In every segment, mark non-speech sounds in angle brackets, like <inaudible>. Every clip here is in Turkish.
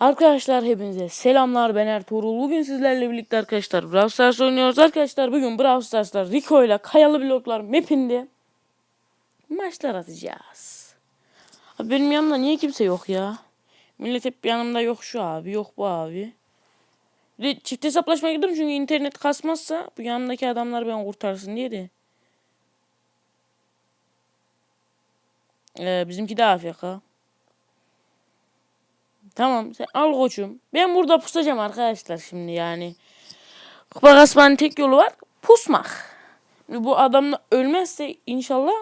Arkadaşlar hepinize selamlar ben Ertuğrul. Bugün sizlerle birlikte arkadaşlar Brawl Stars oynuyoruz. Arkadaşlar bugün Brawl Stars'ta Rico ile Kayalı Bloklar mapinde maçlar atacağız. Abi benim yanımda niye kimse yok ya? Millet hep yanımda yok şu abi yok bu abi. Bir de çift hesaplaşmaya girdim çünkü internet kasmazsa bu yanımdaki adamlar beni kurtarsın diye de. Ee, bizimki de AFK. Tamam sen al koçum. Ben burada pusacağım arkadaşlar şimdi yani. Kupa kasmanın tek yolu var. Pusmak. Bu adam da ölmezse inşallah.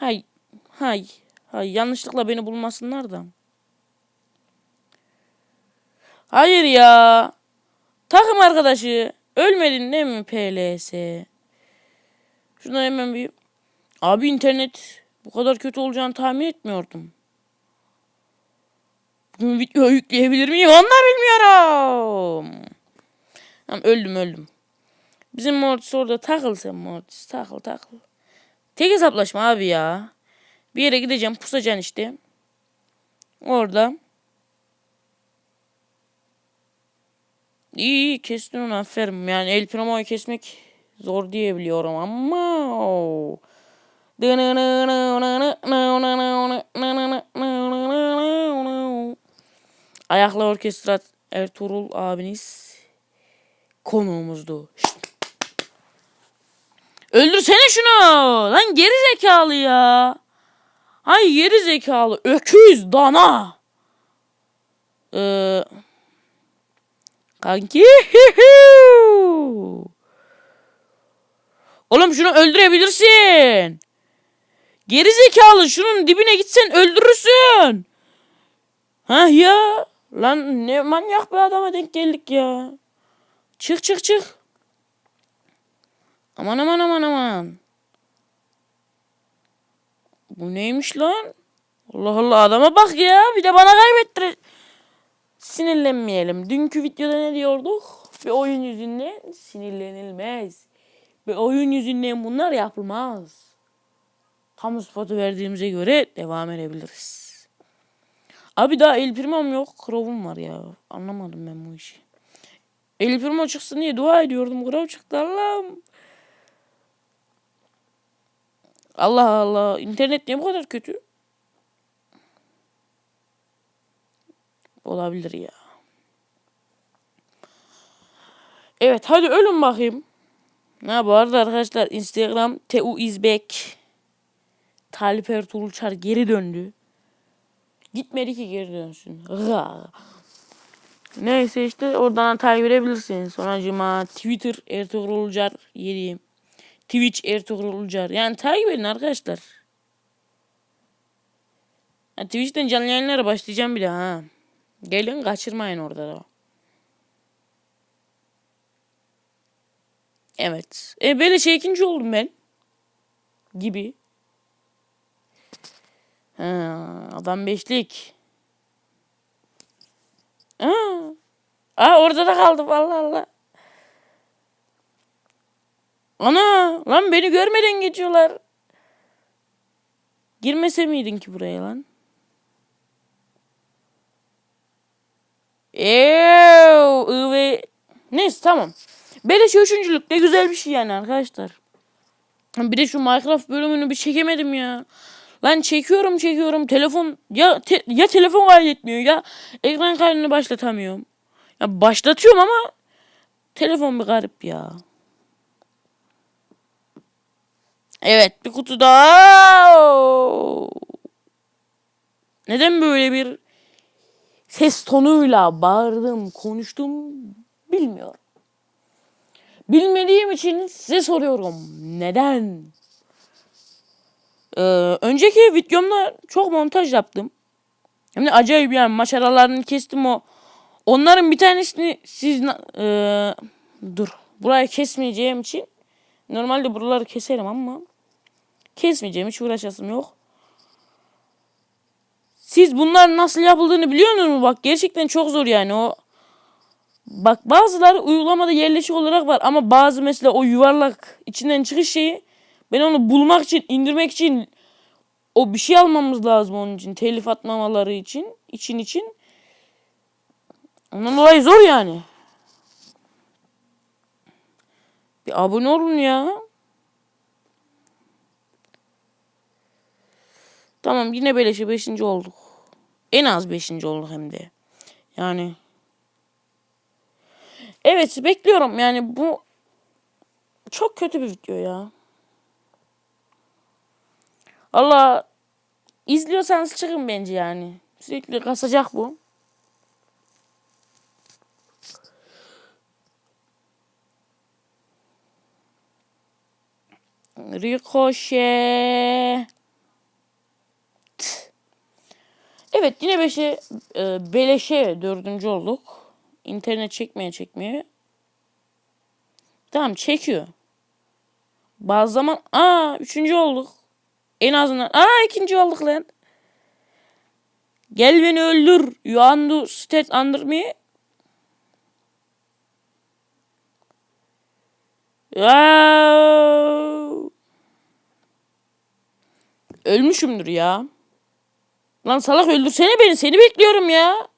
Hay. Hay. Hay. Yanlışlıkla beni bulmasınlar da. Hayır ya. Takım arkadaşı. Ölmedin değil mi PLS? Şuna hemen bir... Abi internet bu kadar kötü olacağını tahmin etmiyordum. Bugün video yükleyebilir miyim? Onu bilmiyorum. Tamam öldüm öldüm. Bizim Mortis orada takıl sen Mortis. Takıl takıl. Tek hesaplaşma abi ya. Bir yere gideceğim pusacaksın işte. Orada. İyi iyi kestin onu aferin. Yani El Primo'yu kesmek zor diyebiliyorum ama. Ayaklı Orkestra Ertuğrul abiniz konuğumuzdu. Öldürsene şunu. Lan geri zekalı ya. Ay geri zekalı. Öküz dana. Ee, kanki. Oğlum şunu öldürebilirsin. Geri zekalı şunun dibine gitsen öldürürsün. Ha ya. Lan ne manyak bir adama denk geldik ya. Çık çık çık. Aman aman aman aman. Bu neymiş lan? Allah Allah adama bak ya. Bir de bana kaybettir. Sinirlenmeyelim. Dünkü videoda ne diyorduk? Bir oyun yüzünden sinirlenilmez. Bir oyun yüzünden bunlar yapılmaz. Kamu spotu verdiğimize göre devam edebiliriz. Abi daha El Primo'm yok. Crow'um var ya. Anlamadım ben bu işi. El Primo çıksın diye dua ediyordum. Crow çıktı Allah'ım. Allah Allah. İnternet niye bu kadar kötü? Olabilir ya. Evet hadi ölün bakayım. Ha bu arada arkadaşlar Instagram back. Talip Ertuğrul Çar geri döndü. Gitmedi ki geri dönsün. Neyse işte oradan takip edebilirsiniz. Sonracıma Twitter Ertuğrul Car 7. Twitch Ertuğrul Car. Yani takip edin arkadaşlar. Ha, Twitch'ten canlı yayınlara başlayacağım bir daha ha. Gelin kaçırmayın orada da. Evet. E böyle şey ikinci oldum ben. Gibi. Ha, adam beşlik. Aa, Aa orada da kaldım Allah Allah. Ana lan beni görmeden geçiyorlar. Girmese miydin ki buraya lan? Eee, ve neyse tamam. Beleş üçüncülük ne güzel bir şey yani arkadaşlar. Bir de şu Minecraft bölümünü bir çekemedim ya. Lan çekiyorum çekiyorum telefon ya te- ya telefon kaydetmiyor ya ekran kaydını başlatamıyorum. Ya başlatıyorum ama telefon bir garip ya. Evet bir kutu daha. Neden böyle bir ses tonuyla bağırdım, konuştum bilmiyorum. Bilmediğim için size soruyorum. Neden? Ee, önceki videomda çok montaj yaptım. Hem de acayip yani maç aralarını kestim o. Onların bir tanesini siz e, dur. Burayı kesmeyeceğim için normalde buraları keserim ama kesmeyeceğim hiç uğraşasım yok. Siz bunlar nasıl yapıldığını biliyor musunuz? Bak gerçekten çok zor yani o. Bak bazıları uygulamada yerleşik olarak var ama bazı mesela o yuvarlak içinden çıkış şeyi ben onu bulmak için, indirmek için o bir şey almamız lazım onun için. Telif atmamaları için, için için. Ondan dolayı zor yani. Bir abone olun ya. Tamam yine beleşe 5. olduk. En az 5. olduk hem de. Yani. Evet bekliyorum yani bu çok kötü bir video ya. Allah izliyorsanız çıkın bence yani. Sürekli kasacak bu. Ricochet. Evet yine beşe e, beleşe dördüncü olduk. İnternet çekmeye çekmeye. Tamam çekiyor. Bazı zaman aa üçüncü olduk. En azından aa ikinci olduk lan. Gel beni öldür. You understand under me? Ya. Ölmüşümdür ya. Lan salak öldürsene beni. Seni bekliyorum ya.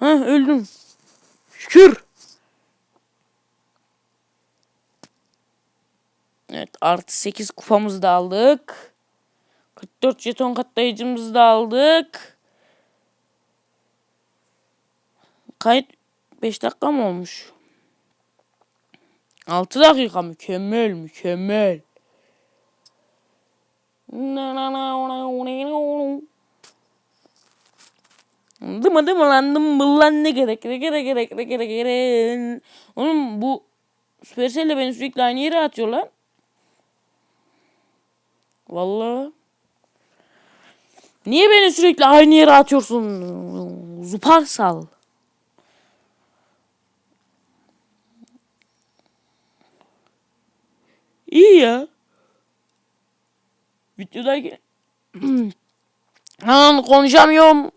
Ha öldüm. Şükür. Evet artı 8 kupamızı da aldık. 44 jeton katlayıcımızı da aldık. Kayıt 5 dakika mı olmuş? 6 dakika mükemmel mükemmel. Dıma dıma lan dımbıl lan ne gerek ne gerek gerek ne gerek gerek. Oğlum bu Supercell'le beni sürekli aynı yere atıyorlar. Vallahi. Niye beni sürekli aynı yere atıyorsun? Zuparsal. İyi ya. Videodaki... <clears throat> Han konuşamıyorum.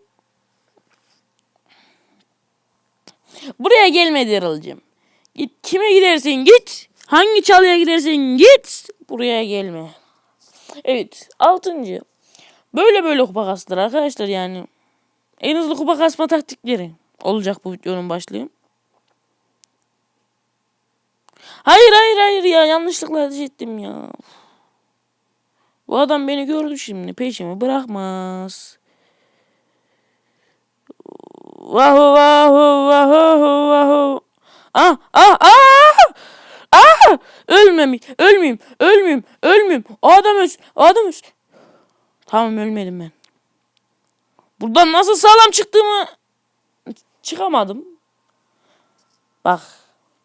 Buraya gelme Daryl'cığım. Git kime gidersin git. Hangi çalıya gidersin git. Buraya gelme. Evet. Altıncı. Böyle böyle kupa kastılar arkadaşlar yani. En hızlı kupa kasma taktikleri. Olacak bu videonun başlığı. Hayır hayır hayır ya yanlışlıkla ettim ya. Bu adam beni gördü şimdi peşimi bırakmaz. Vahu vahu vahu vahu. Ah ah ah ah ölmem ölmeyeyim ölmeyeyim ölmeyeyim adam o adam ölsün. Tamam ölmedim ben. Buradan nasıl sağlam çıktığımı çıkamadım. Bak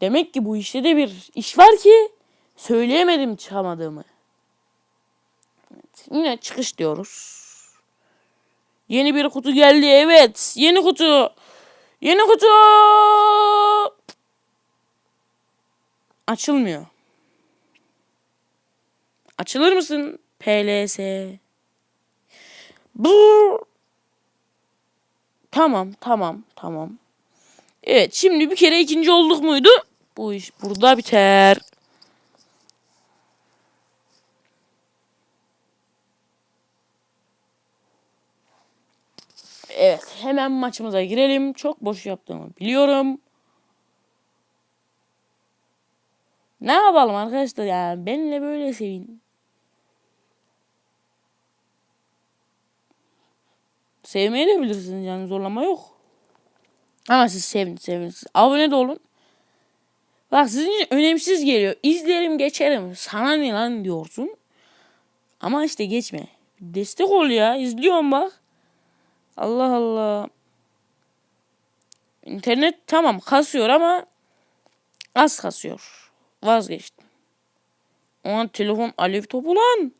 demek ki bu işte de bir iş var ki söyleyemedim çıkamadığımı. Evet, yine çıkış diyoruz. Yeni bir kutu geldi evet. Yeni kutu. Yeni kutu. Açılmıyor. Açılır mısın? PLS. Bu. Tamam, tamam, tamam. Evet, şimdi bir kere ikinci olduk muydu? Bu iş burada biter. Evet, hemen maçımıza girelim. Çok boş yaptığımı biliyorum. Ne yapalım arkadaşlar ya? Benimle böyle sevin. Sevmeyi de bilirsiniz yani zorlama yok. Ama siz sevin sevin. Siz abone de olun. Bak sizin için önemsiz geliyor. İzlerim geçerim. Sana ne lan diyorsun. Ama işte geçme. Destek ol ya. İzliyorum bak. Allah Allah. İnternet tamam kasıyor ama az kasıyor. Vazgeçtim. Ona telefon alev topu lan.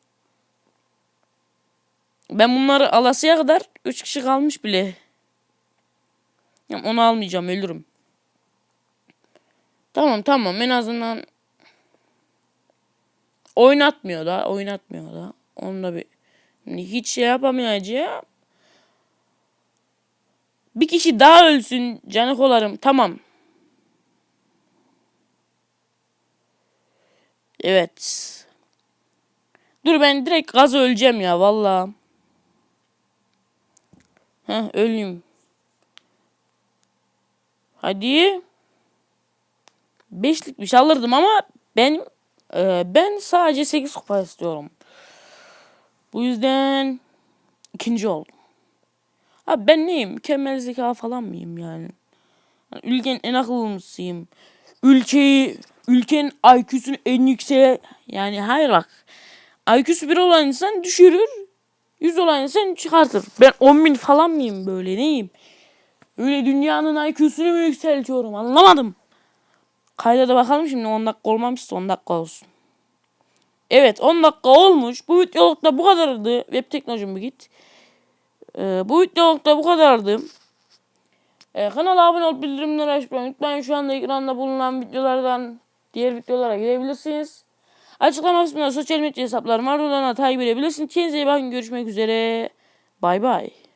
Ben bunları alasıya kadar 3 kişi kalmış bile. Yani onu almayacağım ölürüm. Tamam tamam en azından oynatmıyor da oynatmıyor da. Onu da bir hiç şey yapamayacağım. Bir kişi daha ölsün canikolarım tamam. Evet. Dur ben direkt gaz öleceğim ya valla. Heh öleyim. Hadi. Beşlik bir şey alırdım ama ben e, ben sadece 8 kupa istiyorum. Bu yüzden ikinci oldum. Abi ben neyim? Mükemmel zeka falan mıyım? Yani ülkenin en akıllısıyım. Ülkeyi, ülkenin IQ'sunu en yükseğe yani hayır bak. IQ'su bir olan insan düşürür. 100 olan insan çıkartır. Ben 10 bin falan mıyım böyle neyim? Öyle dünyanın IQ'sunu mu yükseltiyorum anlamadım. Kayda da bakalım şimdi 10 dakika olmamışsa 10 dakika olsun. Evet 10 dakika olmuş. Bu videolukta bu kadardı. Web teknolojim bir git. Ee, bu videolukta bu kadardı. Ee, kanala abone olup bildirimleri açmayı unutmayın. Şu anda ekranda bulunan videolardan diğer videolara girebilirsiniz. Açıklama kısmında sosyal medya hesaplarım var. Oradan da takip edebilirsiniz. Kendinize iyi bakın. Görüşmek üzere. Bay bay.